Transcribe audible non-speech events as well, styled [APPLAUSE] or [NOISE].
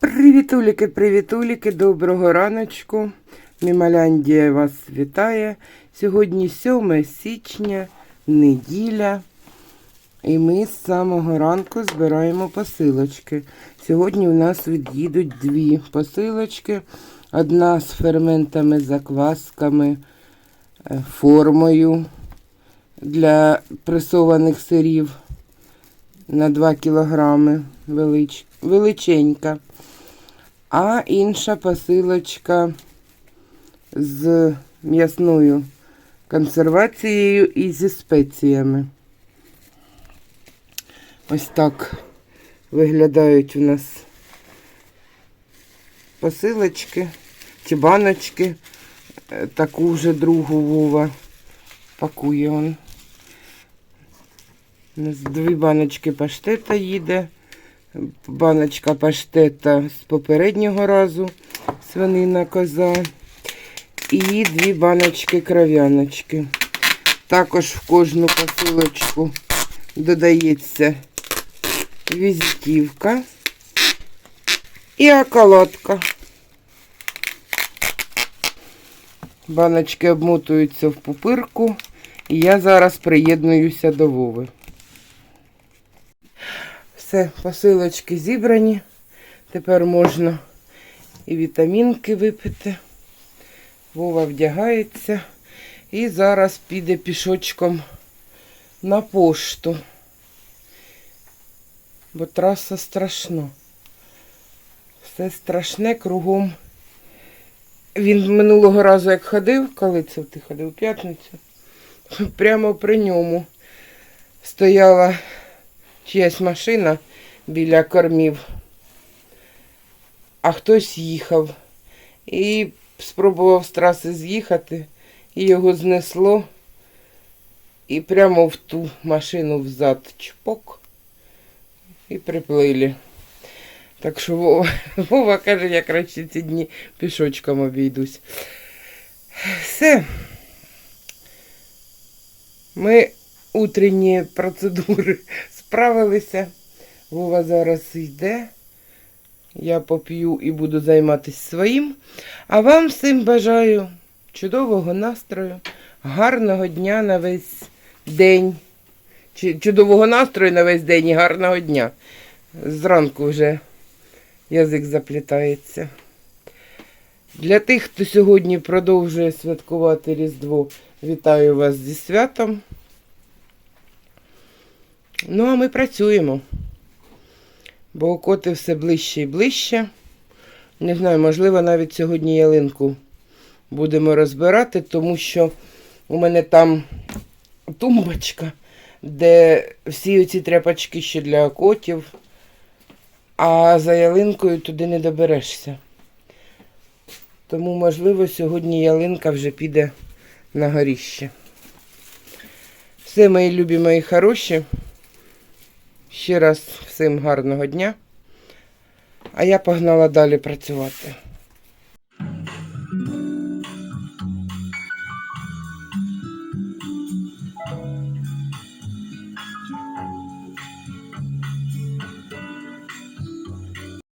Привітуліки, привітуліки, доброго раночку. Мімаляндія вас вітає. Сьогодні 7 січня, неділя. І ми з самого ранку збираємо посилочки. Сьогодні у нас від'їдуть дві посилочки. Одна з ферментами, заквасками, е, формою для пресованих сирів на 2 кілограми велич... величенька. А інша посилочка з м'ясною консервацією і зі спеціями. Ось так виглядають у нас посилочки чи баночки. Е, Таку вже другу Вова пакує он. У нас дві баночки паштета їде. Баночка паштета з попереднього разу, свинина коза. І дві баночки кров'яночки. Також в кожну посилочку додається візитівка і околотка. Баночки обмотуються в пупирку, і я зараз приєднуюся до Вови. Все, посилочки зібрані. Тепер можна і вітамінки випити. Вова вдягається. І зараз піде пішочком на пошту. Бо траса страшна. Все страшне кругом. Він минулого разу як ходив, коли це ти ходив, п'ятницю, [LAUGHS] прямо при ньому стояла чиясь машина біля кормів, а хтось їхав і спробував з траси з'їхати, і його знесло і прямо в ту машину взад чпок і приплили. Так що Вова, [LAUGHS] Вова каже, я краще ці дні пішочком обійдусь. Все. Ми утренні процедури [LAUGHS] справилися. Вова зараз йде. Я поп'ю і буду займатися своїм. А вам всім бажаю чудового настрою, гарного дня на весь день. Чудового настрою на весь день і гарного дня. Зранку вже язик заплітається. Для тих, хто сьогодні продовжує святкувати Різдво, вітаю вас зі святом. Ну, а ми працюємо. Бо коти все ближче і ближче. Не знаю, можливо, навіть сьогодні ялинку будемо розбирати, тому що у мене там тумбочка, де всі оці тряпочки ще для котів, а за ялинкою туди не доберешся. Тому, можливо, сьогодні ялинка вже піде на горіще. Все, мої любі, мої хороші. Ще раз всім гарного дня. А я погнала далі працювати.